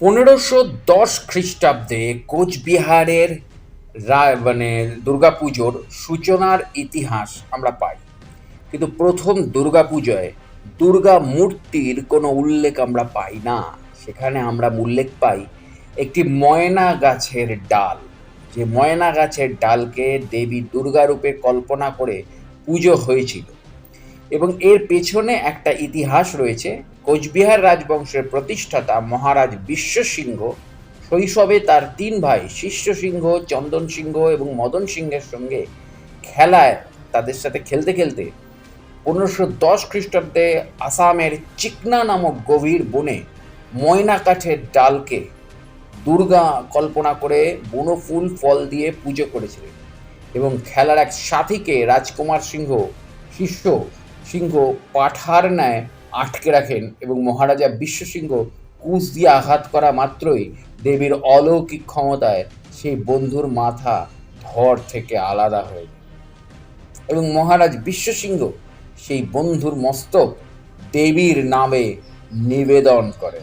পনেরোশো দশ খ্রিস্টাব্দে কোচবিহারের রা- মানে দুর্গাপুজোর সূচনার ইতিহাস আমরা পাই। কিন্তু প্রথম দুর্গাপুজোয় দুর্গা মূর্তির কোনো উল্লেখ আমরা পাই না। সেখানে আমরা উল্লেখ পাই একটি ময়না গাছের ডাল। যে ময়না গাছের ডালকে দেবী দুর্গা রূপে কল্পনা করে পুজো হয়েছিল। এবং এর পেছনে একটা ইতিহাস রয়েছে কোচবিহার রাজবংশের প্রতিষ্ঠাতা মহারাজ বিশ্বসিংহ শৈশবে তার তিন ভাই শিষ্য সিংহ, চন্দন সিংহ এবং মদন সিংহের সঙ্গে খেলায় তাদের সাথে খেলতে খেলতে পনেরোশো দশ খ্রিস্টাব্দে আসামের চিকনা নামক গভীর বনে ময়না কাঠের ডালকে দুর্গা কল্পনা করে বুনো ফুল ফল দিয়ে পুজো করেছিলেন এবং খেলার এক সাথীকে রাজকুমার সিংহ, শিষ্য সিংহ পাঠার ন্যায় আটকে রাখেন এবং মহারাজা বিশ্বসিংহ কুশ দিয়ে আঘাত করা মাত্রই দেবীর অলৌকিক ক্ষমতায় সেই বন্ধুর মাথা ধর থেকে আলাদা হয়ে এবং মহারাজ বিশ্বসিংহ সেই বন্ধুর মস্তক দেবীর নামে নিবেদন করেন।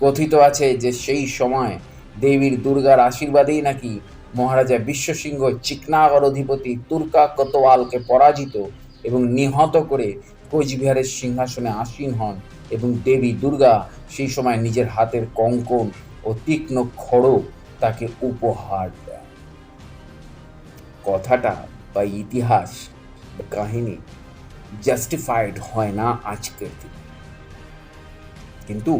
কথিত আছে যে সেই সময় দেবীর দুর্গার আশীর্বাদেই নাকি মহারাজা বিশ্বসিংহ চিকনাগর অধিপতি তুর্কা কোতোয়ালকে পরাজিত এবং নিহত করে কোচবিহারের সিংহাসনে আসীন হন এবং দেবী দুর্গা সেই সময় নিজের হাতের কঙ্কন ও তীক্ষ্ণ খড়গ তাকে উপহার দেন। কথাটা বা ইতিহাস কাহিনী জাস্টিফাইড হয় না আজকের দিনে। কিন্তু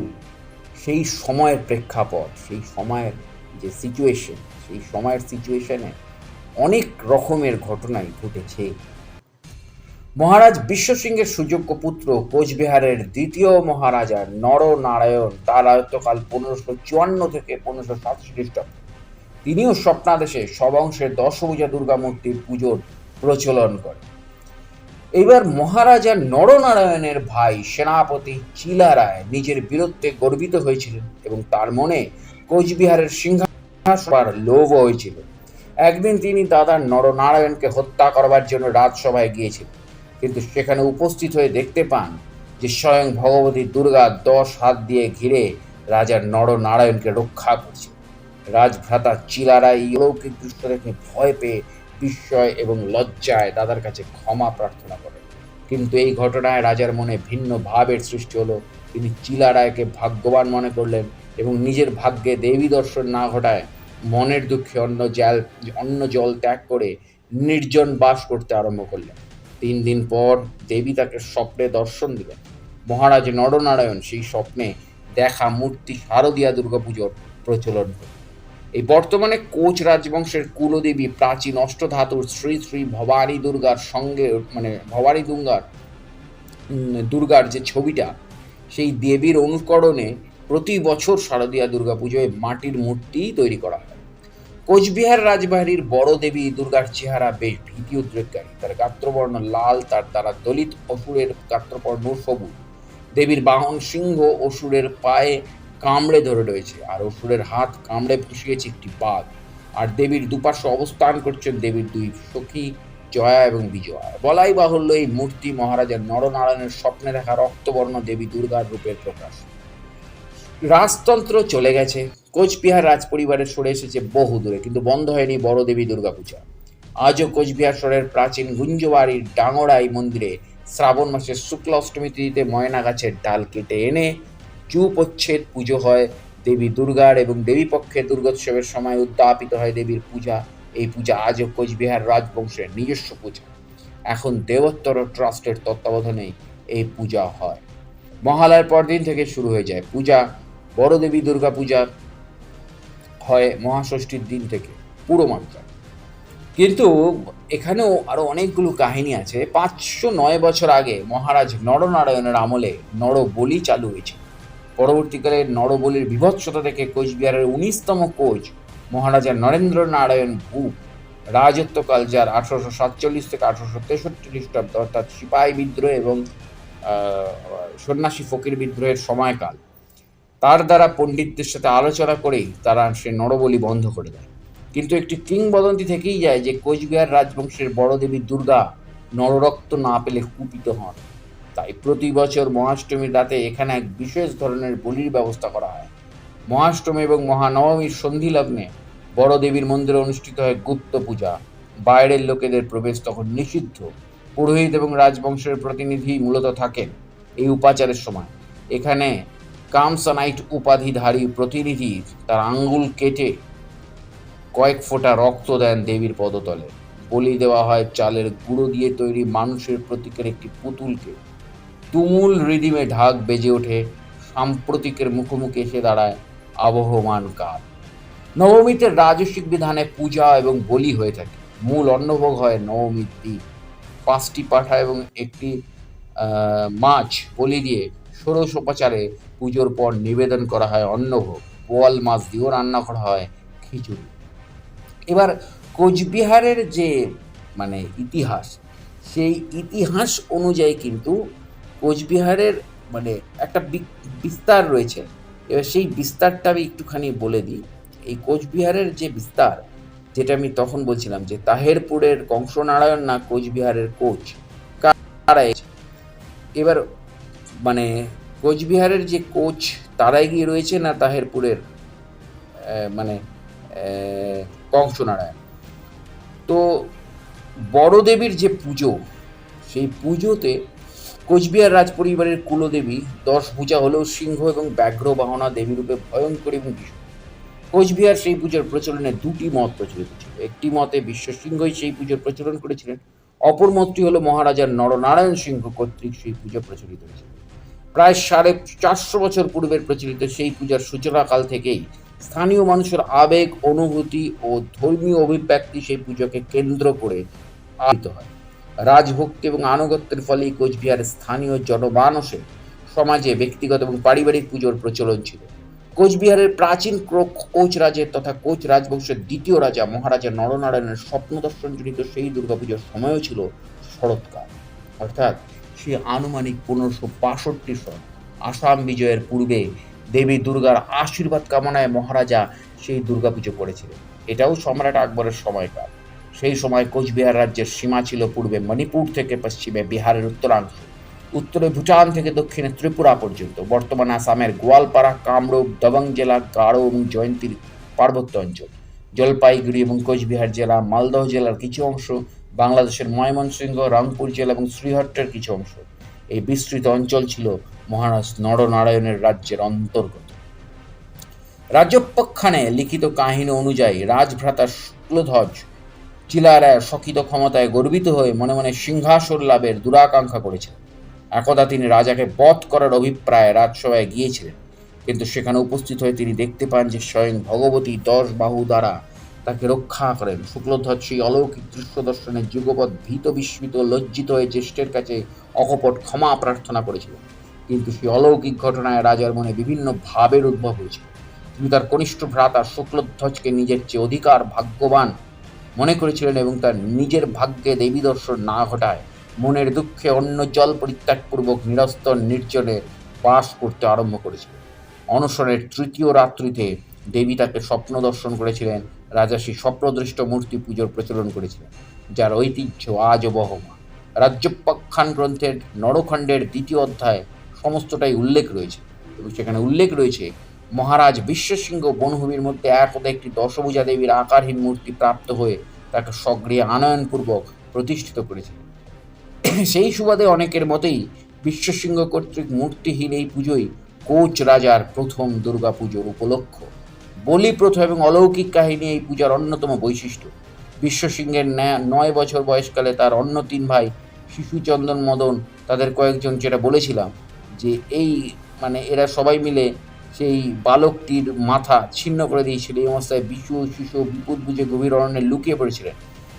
সেই সময়ের প্রেক্ষাপট, সেই সময়ের যে সিচুয়েশন সেই সময়ের সিচুয়েশনে অনেক রকমের ঘটনাই ঘটেছে মহারাজ বিশ্ব সিংহের সুযোগ্য পুত্র কোচবিহারের দ্বিতীয় মহারাজা নরনারায়ণ, তার আয়ত্তকাল পনেরোশো চুয়ান্ন থেকে পনেরোশো সাতষট্টি খ্রিস্টাব্দ। তিনিও স্বপ্নাদেশে সবংশের দশভূজা দুর্গা মূর্তির পুজোর প্রচলন করেন। এবার মহারাজা নরনারায়ণের ভাই সেনাপতি চিলারায় নিজের বীরত্বে গর্বিত হয়েছিলেন এবং তার মনে কোচবিহারের সিংহাসন লোভ হয়েছিল। একদিন তিনি দাদা নরনারায়ণকে হত্যা করবার জন্য রাজসভায় গিয়েছিলেন। কিন্তু সেখানে উপস্থিত হয়ে দেখতে পান যে স্বয়ং ভগবতী দুর্গা দশ হাত দিয়ে ঘিরে রাজা নরনারায়ণকে রক্ষা করছে। রাজভ্রাতা চিলারায় এই অলৌকিক দৃশ্য দেখে ভয় পেয়ে বিস্ময় এবং লজ্জায় দাদার কাছে ক্ষমা প্রার্থনা করেন। কিন্তু এই ঘটনায় রাজার মনে ভিন্ন ভাবের সৃষ্টি হলো। তিনি চিলারায়কে ভাগ্যবান মনে করলেন এবং নিজের ভাগ্যে দেবী দর্শন না ঘটায় মনের দুঃখে অন্য জল অন্য জল ত্যাগ করে নির্জন বাস করতে আরম্ভ করলেন। তিন দিন পর দেবী তাকে স্বপ্নে দর্শন দিলেন। মহারাজ নরনারায়ণ সেই স্বপ্নে দেখা মূর্তি শারদীয়া দুর্গাপুজোর প্রচলন এই বর্তমানে কোচ রাজবংশের কুলদেবী প্রাচীন অষ্টধাতুর শ্রী শ্রী ভবানী দুর্গার সঙ্গে মানে ভবানী দুর্গার দুর্গার যে ছবিটা, সেই দেবীর অনুকরণে প্রতি বছর শারদীয়া দুর্গাপুজোয় মাটির মূর্তি তৈরি করা হয়। কোচবিহার রাজবাড়ির বড় দেবী দুর্গার চেহারা বেশ ভীতি উদ্রেককারী তার গাত্রবর্ণ লাল, তার দ্বারা দলিত অসুরের গাত্রবর্ণ সবুজ। দেবীর বাহন সিংহ অসুরের পায়ে কামড়ে ধরে রয়েছে, আর অসুরের হাত কামড়ে ফুসিয়েছে একটি বাঘ। আর দেবীর দুপাশে অবস্থান করছেন দেবীর দুই সখী জয়া এবং বিজয়া। বলাই বাহুল্য, এই মূর্তি মহারাজা নরনারায়ণের স্বপ্নে দেখা রক্তবর্ণ দেবী দুর্গার রূপের প্রকাশ। রাজতন্ত্র চলে গেছে। কোচবিহার রাজ পরিবারের সরে এসেছে বহু দূরে, কিন্তু বন্ধ হয়নি বড় দেবী দুর্গাপূজা। আজও কোচবিহার শহরের প্রাচীন গুঞ্জবাড়ির ডাঙরাই মন্দিরে শ্রাবণ মাসের শুক্ল অষ্টমী তিথিতে ময়না গাছের ডাল কেটে এনে চুপচ্ছেদ পুজো হয় দেবী দুর্গার এবং দেবী পক্ষে দুর্গোৎসবের সময় উদ্যাপিত হয় দেবীর পূজা। এই পূজা আজও কোচবিহার রাজবংশের নিজস্ব পূজা। এখন দেবোত্তর ট্রাস্টের তত্ত্বাবধানে এই পূজা হয়। মহালয়ার পরদিন থেকে শুরু হয়ে যায় পূজা। বড় দেবী দুর্গা হয় মহাষষ্ঠীর দিন থেকে, পুরো মাত্রা। কিন্তু এখানেও আরও অনেকগুলো কাহিনী আছে। পাঁচশো নয় বছর আগে মহারাজ নরনারায়ণের আমলে নরবলি চালু হয়েছে। পরবর্তীকালে নরবলির বিভৎসতা থেকে কোচবিহারের উনিশতম কোচ মহারাজা নরেন্দ্র নারায়ণ ভূপ রাজত্বকাল যার আঠারোশো সাতচল্লিশ থেকে আঠারোশো তেষট্টি খ্রিস্টাব্দ, অর্থাৎ সিপাহী বিদ্রোহ এবং সন্ন্যাসী ফকির বিদ্রোহের সময়কাল। তার দ্বারা পণ্ডিতদের সাথে আলোচনা করেই তারা সে নরবলি বন্ধ করে দেয়। কিন্তু একটি কিংবদন্তি থেকেই যায় যে কোচবিহার রাজবংশের বড় দেবী দুর্গা নররক্ত না পেলে কুপিত হন। তাই প্রতি বছর মহাষ্টমীর রাতে এখানে এক বিশেষ ধরনের বলির ব্যবস্থা করা হয়। মহাষ্টমী এবং মহানবমীর সন্ধি লগ্নে বড় দেবীর মন্দিরে অনুষ্ঠিত হয় গুপ্ত পূজা। বাইরের লোকেদের প্রবেশ তখন নিষিদ্ধ। পুরোহিত এবং রাজবংশের প্রতিনিধি মূলত থাকেন এই উপাচারের সময়। এখানে কামসানাইট উপাধিধারী প্রতিনিধি তার আঙ্গুল কেটে কয়েক ফোঁটা রক্ত দেন দেবীর পদতলে। বলি দেওয়া হয়, চালের গুঁড়ো দিয়ে তৈরি মানুষের প্রতীকের একটি পুতুলকে। তুমুল রিদিমে ঢাক বেজে ওঠে, সাম্প্রতিকের মুখোমুখি এসে দাঁড়ায় আবহমান কাল। নবমীতে রাজস্বিক বিধানে পূজা এবং বলি হয়ে থাকে। মূল অন্নভোগ হয় নবমীর দিন। পাঁচটি পাঠা এবং একটি মাছ বলি দিয়ে ষোড়শোপচারে পুজোর পর নিবেদন করা হয় অন্নভোগ। বোয়াল মাছ দিয়েও রান্না করা হয়, খিচুড়ি। এবার কোচবিহারের যে মানে ইতিহাস, সেই ইতিহাস অনুযায়ী কিন্তু কোচবিহারের মানে একটা বিস্তার রয়েছে। এবার সেই বিস্তারটা আমি একটুখানি বলে দিই। এই কোচবিহারের যে বিস্তার, যেটা আমি তখন বলছিলাম যে তাহেরপুরের কংসনারায়ণ না কোচবিহারের কোচ, কারা এবার মানে কোচবিহারের যে কোচ তারাই গিয়ে রয়েছে না তাহেরপুরের মানে কংসনারায়ণ। তো বড়দেবীর যে পুজো, সেই পুজোতে কোচবিহার রাজ পরিবারের কুলদেবী দশ পূজা হলেও সিংহ এবং ব্যাঘ্র বাহনা দেবী রূপে ভয়ঙ্কর এবং কোচবিহার সেই পুজোর প্রচলনে দুটি মত প্রচলিত ছিল। একটি মতে বিশ্ব সিংহই সেই পুজোর প্রচলন করেছিলেন, অপর মতটি হলো মহারাজার নরনারায়ণ সিংহ কর্তৃক সেই পুজো প্রচলিত হয়েছিল। প্রায় সাড়ে চারশো বছর পূর্বের প্রচলিত সেই পূজার সূচনাকাল থেকেই স্থানীয় মানুষের আবেগ, অনুভূতি ও ধর্মীয় অভিব্যক্তি সেই পুজোকে কেন্দ্র করে আয়োজিত হয়। রাজভক্তি এবং আনুগত্যের ফলে এই কোচবিহারের স্থানীয় জনমানসে সমাজে ব্যক্তিগত এবং পারিবারিক পুজোর প্রচলন ছিল। কোচবিহারের প্রাচীন কোচ রাজের তথা কোচ রাজবংশের দ্বিতীয় রাজা মহারাজা নরনারায়ণের স্বপ্ন দর্শনজনিত সেই দুর্গাপুজোর সময়ও ছিল শরৎকাল। অর্থাৎ সে আনুমানিক পনেরোশো বাষট্টি সন। আসাম বিজয়ের পূর্বে দেবী দুর্গার আশীর্বাদ কামনায় মহারাজা সেই দুর্গাপুজো করেছিলেন। এটাও সম্রাট আকবরের সময়কাল। সেই সময় কোচবিহার রাজ্যের সীমা ছিল পূর্বে মণিপুর থেকে পশ্চিমে বিহারের উত্তরাংশ উত্তরে ভুটান থেকে দক্ষিণে ত্রিপুরা পর্যন্ত। বর্তমান আসামের গোয়ালপাড়া, কামরূপ, দবং জেলা গাঢ় এবং জয়ন্তীর পার্বত্য অঞ্চল। জলপাইগুড়ি এবং কোচবিহার জেলা, মালদহ জেলার কিছু অংশ বাংলাদেশের ময়মনসিংহ, রংপুর জেলা এবং শ্রীহট্টের কিছু অংশ। এই বিস্তৃত অঞ্চল ছিল মহারাজ নরনারায়ণের রাজ্যের অন্তর্গত। রাজ্যপক্ষানে লিখিত কাহিনী অনুযায়ী রাজভ্রাতা শুক্লধ্বজ চিলারায় সকিত ক্ষমতায় গর্বিত হয়ে মনে মনে সিংহাসন লাভের দুরাকাঙ্ক্ষা করেছিলেন। একদা তিনি রাজাকে বধ করার অভিপ্রায়ে রাজসভায় গিয়েছিলেন। কিন্তু সেখানে উপস্থিত হয়ে তিনি দেখতে পান যে স্বয়ং ভগবতী দশ বাহু দ্বারা তাকে রক্ষা করেন। শুক্লধ্বজ সেই অলৌকিক দৃশ্য দর্শনে যুগপৎ ভীত বিস্মিত লজ্জিত হয়ে জ্যেষ্ঠের কাছে অকপট ক্ষমা প্রার্থনা করেছিলেন। কিন্তু সেই অলৌকিক ঘটনায় রাজার মনে বিভিন্ন ভাবের উদ্ভব হয়েছিল। তিনি তার কনিষ্ঠ ভ্রাতা শুক্লধ্বজকে নিজের চেয়ে অধিকার ভাগ্যবান মনে করেছিলেন এবং তার নিজের ভাগ্যে দেবী দর্শন না ঘটায় মনের দুঃখে অন্য জল পরিত্যাগপূর্বক নিরস্তর নির্জনে বাস করতে আরম্ভ করেছিলেন। অনশনের তৃতীয় রাত্রিতে দেবী তাকে স্বপ্ন দর্শন করেছিলেন রাজা সেই স্বপ্নদৃষ্ট মূর্তি পুজোর প্রচলন করেছিলেন, যার ঐতিহ্য আজও বহমান। রাজ্যপাখ্যান গ্রন্থের নরখণ্ডের দ্বিতীয় অধ্যায় সমস্তটাই উল্লেখ রয়েছে এবং সেখানে উল্লেখ রয়েছে, মহারাজ বিশ্বসিংহ বনভূমির মধ্যে একদা একটি দশভূজা দেবীর আকারহীন মূর্তি প্রাপ্ত হয়ে তাকে সগৃহে আনয়নপূর্বক প্রতিষ্ঠিত করেছিলেন। সেই সুবাদে অনেকের মতেই বিশ্বসিংহ কর্তৃক মূর্তিহীন এই পুজোই কোচ রাজার প্রথম দুর্গাপুজোর উপলক্ষ। বলি প্রথা এবং অলৌকিক কাহিনী এই পূজার অন্যতম বৈশিষ্ট্য। বিশ্বসিংহের ন্যা- বছর বয়সকালে তার অন্য তিন ভাই শিশুচন্দন মদন তাদের কয়েকজন যেটা বলেছিলাম যে এই মানে এরা সবাই মিলে সেই বালকটির মাথা ছিন্ন করে দিয়েছিল। এই অবস্থায় বিশু শিশু বিপদ বুঝে গভীর অরণ্যে লুকিয়ে পড়েছিলেন।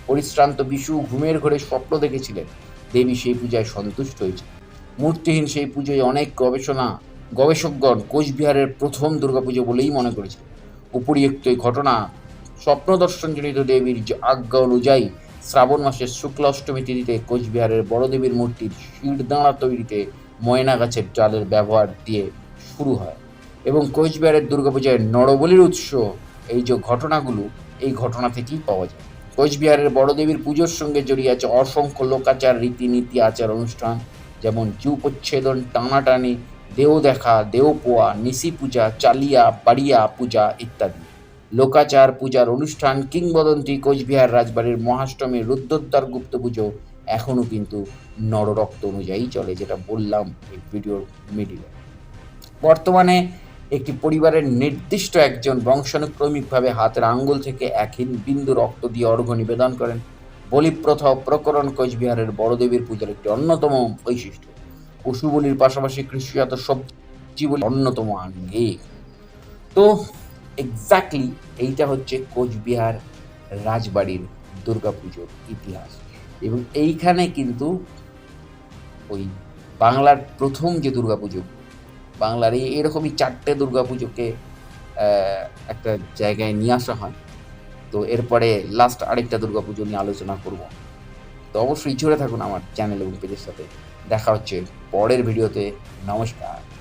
পরিশ্রান্ত বিশু ঘুমের ঘরে স্বপ্ন দেখেছিলেন। দেবী সেই পূজায় সন্তুষ্ট হয়েছে। মূর্তিহীন সেই পুজোয় অনেক গবেষণা গবেষকগণ কোচবিহারের প্রথম দুর্গাপুজো বলেই মনে করেছিলেন। উপরিউক্ত এই ঘটনা। স্বপ্নদর্শনজনিত দেবীর যে আজ্ঞা অনুযায়ী শ্রাবণ মাসের শুক্ল অষ্টমী তিথিতে কোচবিহারের বড় দেবীর মূর্তির শিরদাঁড়া তৈরিতে ময়না গাছের ডালের ব্যবহার দিয়ে শুরু হয় এবং কোচবিহারের দুর্গাপূজায় নরবলির উৎস। এই যে ঘটনাগুলো, এই ঘটনা থেকেই পাওয়া যায়। কোচবিহারের বড়দেবীর পুজোর সঙ্গে জড়িয়ে আছে অসংখ্য লোকাচার, রীতিনীতি, আচার অনুষ্ঠান, যেমন চুপচ্ছেদন টানাটানি দেও দেখা, দেও পোয়া, নিশি পূজা, চালিয়া, বাড়িয়া পূজা ইত্যাদি। লোকাচার পূজার অনুষ্ঠান কিংবদন্তি কোচবিহার রাজবাড়ির মহাষ্টমী রুদ্রদ্বার গুপ্ত পুজো এখনও কিন্তু নররক্ত অনুযায়ী চলে, যেটা বললাম এই ভিডিওর মিডিলে বর্তমানে একটি পরিবারের নির্দিষ্ট একজন বংশানুক্রমিকভাবে হাতের আঙ্গুল থেকে এক হিন বিন্দু রক্ত দিয়ে অর্ঘ্য নিবেদন করেন। বলিপ্রথা প্রকরণ কোচবিহারের বড়দেবীর পূজার একটি অন্যতম বৈশিষ্ট্য। পশু বলির পাশাপাশি কৃষিজাত সবজি বলি অন্যতম আঙ্গে। তো এক্স্যাক্টলি এইটা হচ্ছে কোচবিহার রাজবাড়ির দুর্গাপুজোর ইতিহাস। এবং এইখানে কিন্তু ওই বাংলার প্রথম যে দুর্গাপুজো, বাংলার এই এরকমই চারটে দুর্গাপুজোকে একটা জায়গায় নিয়ে আসা হয়। তো এরপরে লাস্ট আরেকটা দুর্গাপুজো নিয়ে আলোচনা করব। তো অবশ্যই জুড়ে থাকুন আমার চ্যানেল এবং পেজের সাথে। দেখা হচ্ছে পরের ভিডিওতে নমস্কার।